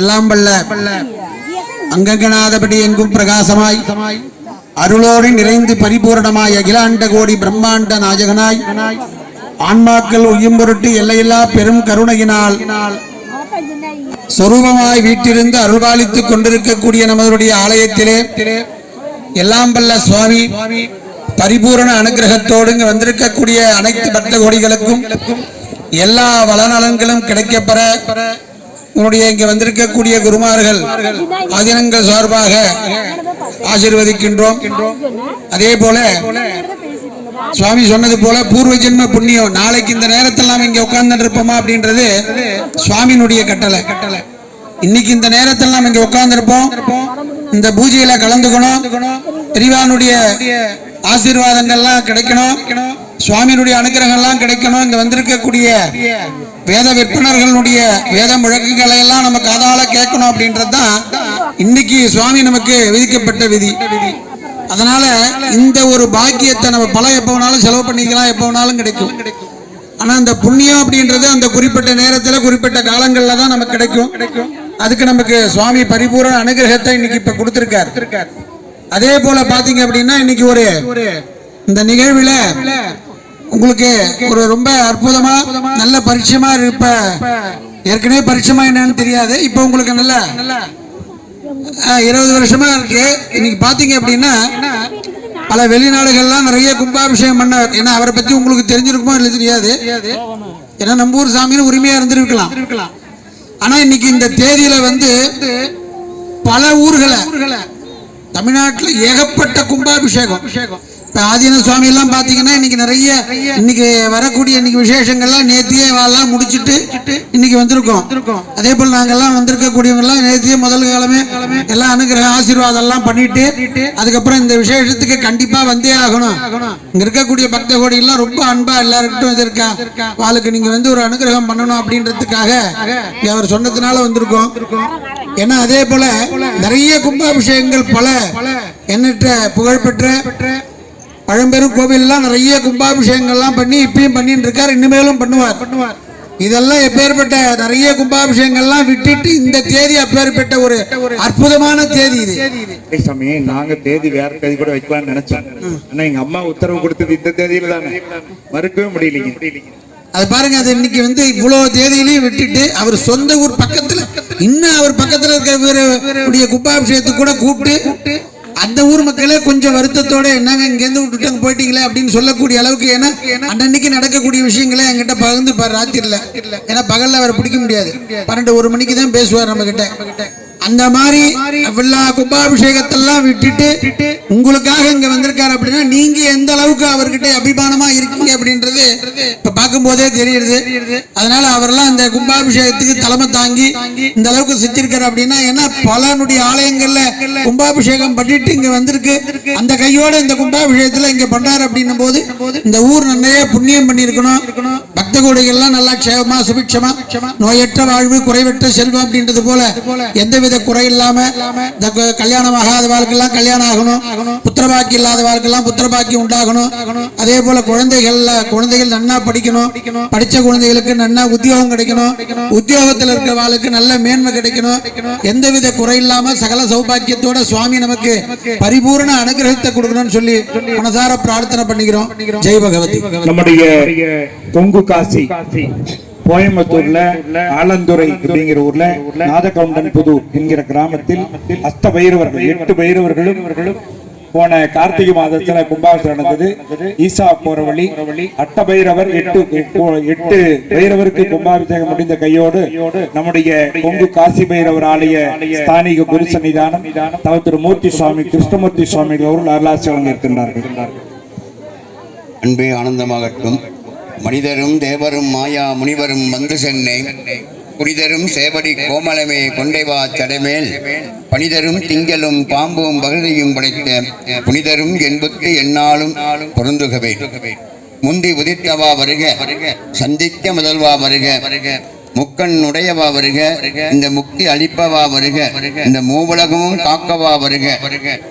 எல்லாம் வல்ல. அங்கங்கநாதபடி எங்கும் பிரகாசமாய். அருளோடு நிறைந்து பரிபூரணமாய் அகிலாண்ட கோடி பிரம்மாண்ட நாயகனாய். ஆன்மாக்கள் உய்யும் பொருட்டு எல்லையில்லா பெரும் கருணையினால். சொரூபமாய் வீட்டிலிருந்து அருள்பாலித்துக் கொண்டிருக்கக்கூடிய நமதுடைய ஆலயத்திலே எல்லாம் வல்ல சுவாமி பரிபூரண அனுகிரகத்தோடு இங்கு வந்திருக்கக்கூடிய அனைத்து பக்த கோடிகளுக்கும் எல்லா வளநலன்களும் கிடைக்கப்பெற உன்னுடைய இங்க வந்திருக்கக்கூடிய குருமார்கள் அதினங்கள் சார்பாக ஆசீர்வதிக்கின்றோம். அதே போல சுவாமி சொன்னது போல பூர்வ ஜென்ம புண்ணியம். நாளைக்கு இந்த நேரத்தில் நாம் இங்க உட்கார்ந்துட்டு இருப்போமா அப்படின்றது சுவாமியினுடைய கட்டளை. கட்டளை இன்னைக்கு இந்த நேரத்தில் நாம் இங்க உட்கார்ந்துருப்போம். இந்த பூஜையில கலந்துக்கணும். பெரியவானுடைய ஆசீர்வாதங்கள்லாம் கிடைக்கணும். சுவாமியினுடைய அனுகிரகம்லாம் கிடைக்கணும். இங்க வந்திருக்கக்கூடிய வேத விற்பனர்களுடைய வேத முழக்கங்களை எல்லாம் நம்ம காதால கேட்கணும் அப்படின்றது தான் இன்னைக்கு சுவாமி நமக்கு விதிக்கப்பட்ட விதி. அதனால இந்த ஒரு பாக்கியத்தை நம்ம பல எப்போ வேணாலும் செலவு பண்ணிக்கலாம் எப்போ வேணாலும் கிடைக்கும். ஆனா அந்த புண்ணியம் அப்படின்றது அந்த குறிப்பிட்ட நேரத்துல குறிப்பிட்ட காலங்கள்ல தான் நமக்கு கிடைக்கும். அதுக்கு நமக்கு சுவாமி பரிபூரண அனுகிரகத்தை இன்னைக்கு இப்ப கொடுத்திருக்காரு. அதே போல பாத்தீங்க அப்படின்னா இன்னைக்கு ஒரு இந்த நிகழ்வுல உங்களுக்கு ஒரு ரொம்ப அற்புதமா நல்ல பரிச்சயமா இருப்ப. ஏற்கனவே பரிச்சயமா என்னன்னு தெரியாது. இப்போ உங்களுக்கு நல்ல இருபது வருஷமா இருக்கு. இன்னைக்கு பாத்தீங்க அப்படின்னா பல வெளிநாடுகள்லாம் நிறைய கும்பாபிஷேகம் பண்ண ஏன்னா அவரை பத்தி உங்களுக்கு தெரிஞ்சிருக்குமோ இல்லை தெரியாது. ஏன்னா நம்ம ஊர் சாமின்னு உரிமையா இருந்திருக்கலாம். ஆனா இன்னைக்கு இந்த தேதியில வந்து பல ஊர்களை தமிழ்நாட்டுல ஏகப்பட்ட கும்பாபிஷேகம். இப்ப ஆதீன சுவாமி எல்லாம் பாத்தீங்கன்னா இன்னைக்கு நிறைய இன்னைக்கு வரக்கூடிய இன்னைக்கு விசேஷங்கள்லாம் நேத்தியே எல்லாம் முடிச்சிட்டு இன்னைக்கு வந்திருக்கோம். அதே போல நாங்கெல்லாம் வந்திருக்கக்கூடியவங்க எல்லாம் நேத்தியே முதல் காலமே எல்லாம் அனுகிரக ஆசீர்வாதம் எல்லாம் பண்ணிட்டு அதுக்கப்புறம் இந்த விசேஷத்துக்கு கண்டிப்பா வந்தே ஆகணும். இங்க இருக்கக்கூடிய பக்த கோடி எல்லாம் ரொம்ப அன்பா எல்லாருக்கிட்டும் இது இருக்கா வாளுக்கு நீங்க வந்து ஒரு அனுகிரகம் பண்ணணும் அப்படின்றதுக்காக அவர் சொன்னதுனால வந்திருக்கோம். ஏன்னா அதே போல நிறைய கும்பாபிஷேகங்கள் பல எண்ணற்ற புகழ்பெற்ற பழம்பெரும் கோவில்லாம் நிறைய கும்பாபிஷேகங்கள்லாம் பண்ணி இப்பயும் பண்ணிட்டு இருக்கார் இனிமேலும் பண்ணுவார். பண்ணுவார். இதெல்லாம் எப்பேற்பட்ட நிறைய கும்பாபிஷேகங்கள்லாம் விட்டுட்டு இந்த தேதி அப்பேற்பட்ட ஒரு அற்புதமான தேதி இது. சாமி நாங்க தேதி வேற தேதி கூட வைக்கலாம்னு நினைச்சோம். ஆனா எங்க அம்மா உத்தரவு கொடுத்தது இந்த தேதியில தானே? மறுக்கவே முடியலைங்க. அது பாருங்க அது இன்னைக்கு வந்து இவ்வளவு தேதியிலையும் விட்டுட்டு அவர் சொந்த ஊர் பக்கத்துல இன்னும் அவர் பக்கத்துல இருக்கிற கும்பாபிஷேகத்துக்கு கூட கூப்பிட்டு அந்த ஊர் மக்களே கொஞ்சம் வருத்தத்தோட என்னங்க இங்கேருந்து விட்டுட்டு போயிட்டீங்களே? அப்படின்னு சொல்லக்கூடிய அளவுக்கு ஏன்னா அன்னன்னைக்கு நடக்கக்கூடிய விஷயங்களை என்கிட்ட பகிர்ந்து ராத்திரில ஏன்னா பகல்ல அவரை பிடிக்க முடியாது. பன்னெண்டு ஒரு மணிக்கு தான் பேசுவார் நம்ம கிட்ட அந்த மாதிரி எல்லா கும்பாபிஷேகத்தெல்லாம் விட்டுட்டு உங்களுக்காக இங்க வந்திருக்காரு அப்படின்னா நீங்க எந்த அளவுக்கு அவர்கிட்ட அபிமானமா இருக்கீங்க அப்படின்றது இப்ப பார்க்கும் போதே தெரியுது. அதனால அவரெல்லாம் இந்த கும்பாபிஷேகத்துக்கு தலைமை தாங்கி இந்த அளவுக்கு செஞ்சிருக்காரு அப்படின்னா ஏன்னா பலனுடைய ஆலயங்கள்ல கும்பாபிஷேகம் பண்ணிட்டு இங்க வந்திருக்கு. அந்த கையோட இந்த கும்பாபிஷேகத்துல இங்க பண்றாரு அப்படின்னும் போது இந்த ஊர் நிறைய புண்ணியம் பண்ணியிருக்கணும். பக்த கோடிகள்லாம் நல்லா க்ஷேமமா சுபிக்ஷமா நோயற்ற வாழ்வு குறைவற்ற செல்வம் அப்படின்றது போல எந்தவித குறை இல்லாம இந்த கல்யாணம் ஆகாத வாழ்க்கெல்லாம் கல்யாணம் ஆகணும் புத்திரபாக்கி இல்லாத வாழ்க்கெல்லாம் புத்திரபாக்கி உண்டாகணும். அதே போல குழந்தைகள்ல குழந்தைகள் நன்னா படிக்கணும் படிச்ச குழந்தைகளுக்கு நன்னா உத்தியோகம் கிடைக்கணும் உத்தியோகத்துல இருக்கிற வாழ்க்கை நல்ல மேன்மை கிடைக்கணும். எந்தவித குறை இல்லாம சகல சௌபாக்கியத்தோட சுவாமி நமக்கு பரிபூரண அனுகிரகத்தை கொடுக்கணும்னு சொல்லி மனசார பிரார்த்தனை பண்ணிக்கிறோம். ஜெய் பகவதி. நம்முடைய கொங்கு காசி. கோயம்புத்தூர்ல ஆலந்துறை அப்படிங்கிற ஊர்ல நாதகவுண்டன் புது என்கிற கிராமத்தில் அஸ்த பைரவர்கள் எட்டு பைரவர்களும் போன கார்த்திகை மாதத்துல கும்பாபிஷேகம் நடந்தது. ஈசா போற வழி அட்ட பைரவர் எட்டு எட்டு பைரவருக்கு கும்பாபிஷேகம் முடிந்த கையோடு நம்முடைய கொங்கு காசி பைரவர் ஆலய ஸ்தானிக குரு சன்னிதானம் தவ திரு மூர்த்தி சுவாமி கிருஷ்ணமூர்த்தி சுவாமிகள் அவர்கள் அருளாசி வழங்கியிருக்கின்றார்கள். அன்பே ஆனந்தமாகட்டும். மனிதரும் தேவரும் மாயா முனிவரும் வந்து சென்னே. புனிதரும் சேவடி கோமலமே கொண்டைவா சடைமேல். பனிதரும் திங்களும் பாம்பும் பகுதியும் படைத்த. புனிதரும் என்புக்கு எந்நாளும் பொருந்துகவே. முந்தி உதித்தவா வருக சந்திக்க முதல்வா வருக. முக்கண் உடையவா வருக இந்த முக்தி அளிப்பவா வருக இந்த மூவுலகமும் காக்கவா வருக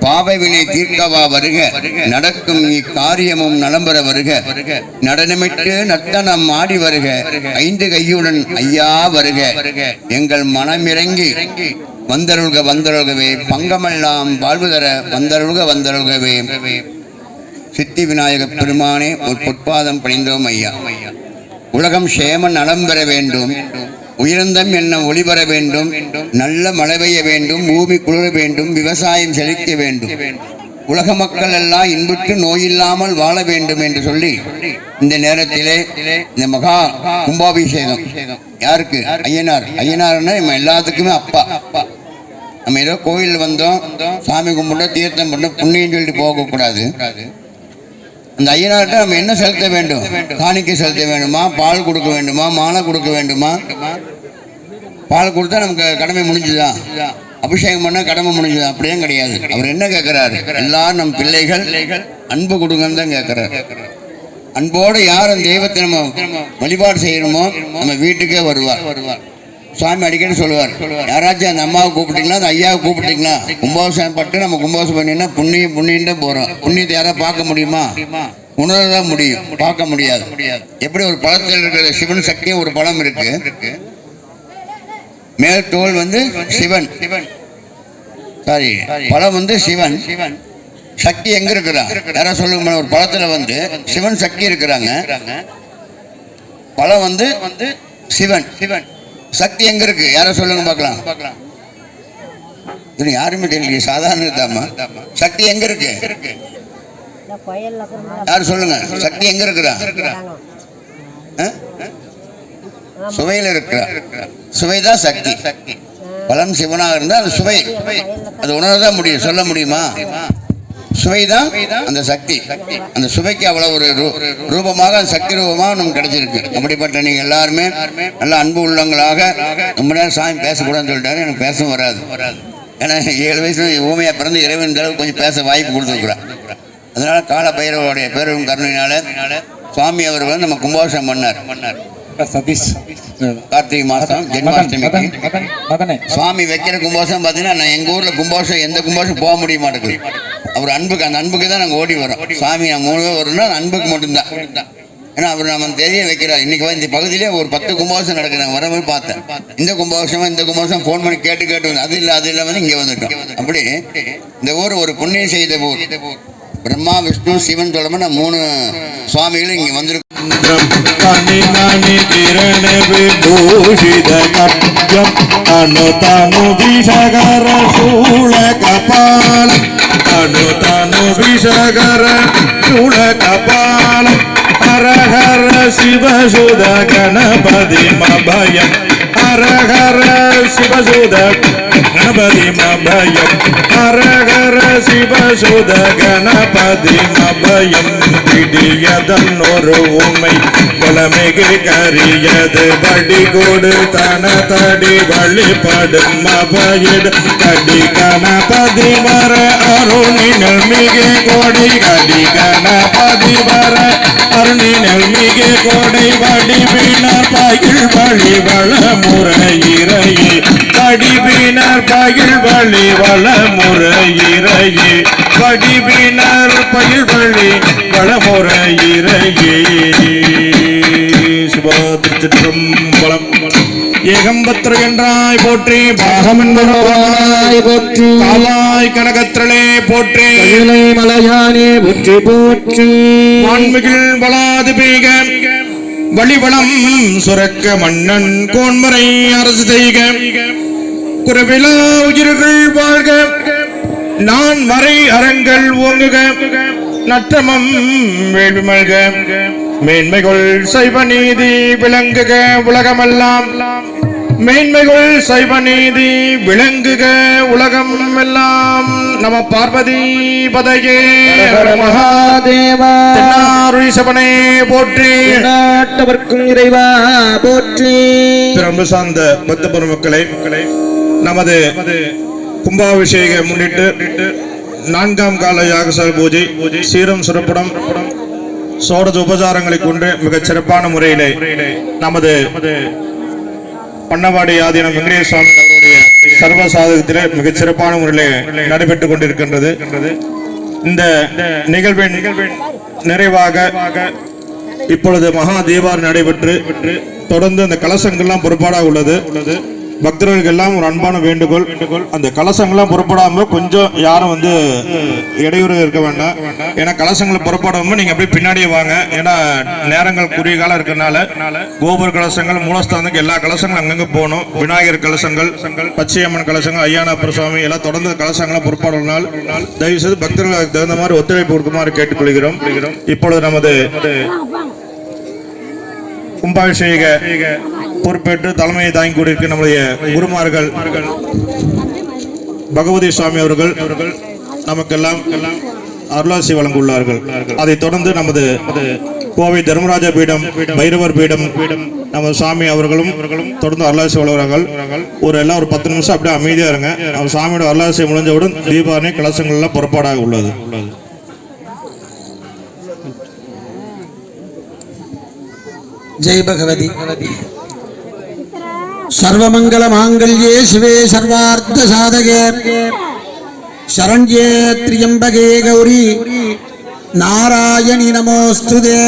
பாவை வினை தீர்க்கவா வருக நடக்கும் இக்காரியமும் நலம்பெற வருக நடனமிட்டு நர்த்தனம் ஆடி வருக ஐந்து கையுடன் ஐயா வருக எங்கள் மனமிறங்கி வந்தருள்க வந்தருள்கவே பங்கமெல்லாம் வாழ்வு தர வந்தருள்க வந்தருள்கவே. சித்தி விநாயகப் பெருமானே ஒரு பொற்பாதம் பணிந்தோம் ஐயா. உலகம் சேம நலம் பெற வேண்டும். உயர்ந்தம் என்ன ஒளிபெற வேண்டும். நல்ல மழை பெய்ய வேண்டும். பூமி குளிர வேண்டும். விவசாயம் செழிக்க வேண்டும். உலக மக்கள் எல்லாம் இன்புற்று நோயில்லாமல் வாழ வேண்டும் என்று சொல்லி இந்த நேரத்திலே இந்த மகா கும்பாபிஷேகம். யாருக்கு? ஐயனார். ஐயனார்னா நம்ம எல்லாத்துக்குமே அப்பா. நம்ம ஏதோ கோயில் வந்தோம். சாமி கும்பிட்டோம் தீர்த்தம் பண்ணோம். புண்ணியம் சொல்லிட்டு போகக்கூடாது. அந்த ஐயனார்கிட்ட நம்ம என்ன செலுத்த வேண்டும்? காணிக்கை செலுத்த வேண்டுமா? பால் கொடுக்க வேண்டுமா? மாலை கொடுக்க வேண்டுமா? பால் கொடுத்தா நமக்கு கடமை முடிஞ்சுதா? அபிஷேகம் பண்ணால் கடமை முடிஞ்சுதா? அப்படியே கிடையாது. அவர் என்ன கேட்கிறாரு எல்லாரும் நம் பிள்ளைகள் அன்பு கொடுங்கன்னு தான் கேட்கிறாரு அன்போடு யார் அந்த தெய்வத்தை நம்ம வழிபாடு செய்யணுமோ நம்ம வீட்டுக்கே வருவார். சாமி அடிக்கடி சொல்லுவார். யாராச்சும் அந்த அம்மாவை கூப்பிட்டீங்களா அந்த ஐயாவை கூப்பிட்டீங்களா கும்பாபிஷேகம் பட்டு நம்ம கும்பாபிஷேகம் பண்ணினா புண்ணியம் புண்ணியம் போகிறோம் புண்ணியத்தை யாராவது பார்க்க முடியுமா? உணரதான் முடியும். பார்க்க முடியாது. எப்படி ஒரு பழத்தில் இருக்கிற சிவன் சக்தியும் ஒரு பழம் இருக்கு. மேல் தோல் வந்து சிவன். சாரி பழம் வந்து சிவன். சக்தி எங்க இருக்கிறா யாரா சொல்லுங்க ஒரு பழத்துல வந்து சிவன் சக்தி இருக்கிறாங்க. பழம் வந்து வந்து சிவன் சிவன். சக்தி எங்க இருக்கு? யாரா சொல்லுங்க பார்க்கலாம். இது யாருமே தெரியலையே சாதாரண தாமா சக்தி எங்க இருக்கு? யார் சொல்லுங்க? சக்தி எங்க இருக்கிறா? ஆ? சுவையில் இருக்கிறா. சுவைதான் சக்தி. பலம் சிவனாக இருந்தால் அது சுவை. அது உணரதான் முடியும். சொல்ல முடியுமா? சுவைதான் அந்த சக்தி. அந்த சுவைக்கு அவ்வளவு ஒரு ரூபமாக அந்த சக்தி ரூபமாக நமக்கு கிடைச்சிருக்கு. அப்படிப்பட்ட நீங்க எல்லாருமே நல்ல அன்பு உள்ளவங்களாக ரொம்ப நேரம் சாமி பேசக்கூடாதுன்னு சொல்லிட்டாரு. எனக்கு பேசவும் வராது. ஏன்னா ஏழு வயசுல ஊமையா பிறந்து இறைவன் அளவுக்கு கொஞ்சம் பேச வாய்ப்பு கொடுத்துருக்குறான். அதனால கால பைரவருடைய பேரும் கருணையினால சுவாமி அவர் வந்து நம்ம கும்பாபிஷேகம் பண்ணார். பண்ணார். சதீஷ். கார்த்திகை மாதம் ஜென்மாஷ்டமிக்கு. சுவாமி வைக்கிற கும்பாபிஷேகம் பார்த்தீங்கன்னா நான் எங்கள் ஊரில் கும்பாபிஷேகம் எந்த கும்பாபிஷேகம் போக முடிய மாட்டேங்குது. அவர் அன்புக்கு அந்த அன்புக்கு தான் நாங்கள் ஓடி வரோம். சுவாமி நான் மூணு அந்த அன்புக்கு மட்டும்தான். ஏன்னா அவர் நம்ம தெரிய வைக்கிறார். இன்னைக்கு வந்து இந்த பகுதியிலே ஒரு பத்து கும்பாபிஷேகம் நடக்குது. நான் வரும்போது பார்த்தேன். இந்த கும்பாபிஷேகம் இந்த கும்பாபிஷேகம் ஃபோன் பண்ணி கேட்டு கேட்டு அது இல்லை அது இல்லை வந்து இங்கே வந்துட்டோம். அப்படி இந்த ஊர் ஒரு புண்ணியம் செய்த ஊர். பிரம்மா விஷ்ணு சிவன் சொல்லமா மூணு சுவாமிகளும் இங்கே வந்திருக்கோம். கண்ணினி கிரண கபால ஹர ஹர சிவசுத கணபதி மபயம். ஹர ஹர சிவசூத கணபதி மபயம். ஹர ஹர சிவசூத கணபதி மபயம். பிடியதன் ஒரு உமை குலமிகு கரியது. படி கொடு தன தடி வழிபடும் மபயிடு கடி கணபதி வர அருணினல் மிகு கொடி. கடி கணபதி வர பகில் வழி வள முறையிறையே வடிவினர் பகில் வழி வள முறையிறையே வடிவினர் பகில் வழி வளமுறையிறையே சிவாதிருச்சிற்றம்பலம். ஏகம்பத்திர என்றாய் போற்றி பாகம் என்பதாய் போற்றி காவாய் கனகத்திரளே போற்றி. மலையானே போற்றி போற்றி. வான்மிகில் வளாது பெய்க வழிவளம் சுரக்க மன்னன் கோன்மறை அரசு செய்க. குறவிலா உயிர்கள் வாழ்க. நான் மறை அறங்கள் ஓங்குக. நற்றமம் வேள்வி மேன்மைகள் சைவ நீதி விளங்குக. உலகமெல்லாம் மேன்மைகள் சைவ நீதி விளங்குக உலகம் எல்லாம். நம பார்வதி பதையே மகாதேவா. தென்னாருஷபனே போற்றி. நாட்டவர்க்கும் இறைவா போற்றி. பிறம்பு சார்ந்த பக்த பெருமக்களை நமது கும்பாபிஷேகம் முன்னிட்டு நான்காம் கால யாகசால பூஜை சீரம் சிறப்புடன் சோடஜ உபசாரங்களை கொண்டு மிகச் சிறப்பான முறையிலே நமது பண்ணவாடி ஆதீனம் வெங்கடேஷ சுவாமி அவருடைய சர்வ சாதகத்திலே மிகச் சிறப்பான முறையிலே நடைபெற்றுக் கொண்டிருக்கின்றது. இந்த நிகழ்வின் நிறைவாக இப்பொழுது மகா தீபாவளி நடைபெற்று தொடர்ந்து அந்த கலசங்கள்லாம் பொறுப்பாடாக உள்ளது. பக்தர்களுக்கு எல்லாம் ஒரு அன்பான வேண்டுகோள். அந்த கலசங்கள்லாம் புறப்படாம கொஞ்சம் யாரும் வந்து இடையூறு இருக்க வேண்டாம். ஏன்னா கலசங்களை புறப்படாம நீங்க அப்படியே பின்னாடியே வாங்க. ஏன்னா நேரங்கள் குறுகிய காலம் இருக்கிறதுனால கோபுர கலசங்கள் மூலஸ்தானத்துக்கு எல்லா கலசங்களும் அங்கங்க போகணும். விநாயகர் கலசங்கள் பச்சையம்மன் கலசங்கள் ஐயானாப்பர் சுவாமி எல்லாம் தொடர்ந்து கலசங்களாம் பொறுப்பாடுனால் தயவு செய்து பக்தர்கள் அதுக்கு தகுந்த மாதிரி ஒத்துழைப்பு கொடுக்குமாறு கேட்டுக்கொள்கிறோம். இப்பொழுது நமது கும்பாபிஷேக பொறுப்பேற்று தலைமையை தாங்கி கொண்டிருக்க நம்முடைய குருமார்கள் பகவதி சுவாமி அவர்கள் நமக்கெல்லாம் அருளாசி வழங்குள்ளார்கள். அதைத் தொடர்ந்து நமது கோவை தர்மராஜ பீடம் பைரவர் பீடம் நமது சாமி அவர்களும் தொடர்ந்து அருளாசி வழங்குறார்கள். ஒரு எல்லாம் ஒரு பத்து நிமிஷம் அப்படியே அமைதியா இருங்க. நம்ம சாமியோட அருளாசி முடிஞ்சவுடன் தீபாவளி கலசங்கள்லாம் புறப்பாடாக உள்ளது. ஜெய் பகவதி. சர்வமங்கல மாங்கல்யே சிவே சர்வார்த்த சாதகே. சரண்யே திரியம்பகே கௌரி. நாராயணி நமோஸ்துதே.